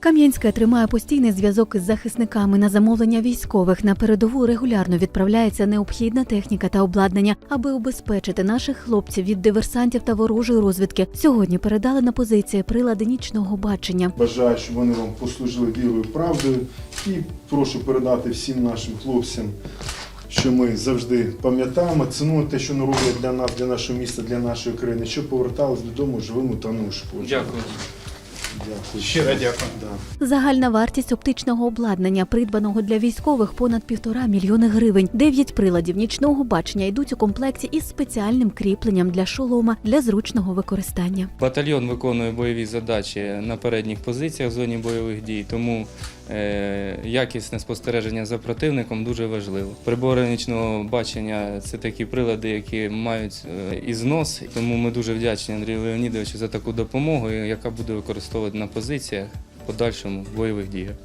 Кам'янське тримає постійний зв'язок із захисниками на замовлення військових. На передову регулярно відправляється необхідна техніка та обладнання, аби убезпечити наших хлопців від диверсантів та ворожої розвідки. Сьогодні передали на позиції прилади нічного бачення. Бажаю, щоб вони вам послужили вірою правдою. І прошу передати всім нашим хлопцям, що ми завжди пам'ятаємо, цінуємо те, що вони роблять для нас, для нашого міста, для нашої країни, щоб повертались додому живими та неушкодженими. Дякую. Дякую. Щиро дякую. Да. Загальна вартість оптичного обладнання, придбаного для військових, понад півтора мільйони гривень. Дев'ять приладів нічного бачення йдуть у комплекті із спеціальним кріпленням для шолома для зручного використання. Батальйон виконує бойові задачі на передніх позиціях в зоні бойових дій, тому е, якісне спостереження за противником дуже важливо. Прибори нічного бачення це такі прилади, які мають е, і тому ми дуже вдячні Андрію Леонідовичу за таку допомогу, яка буде використовувати на позиціях в подальшому бойових діях.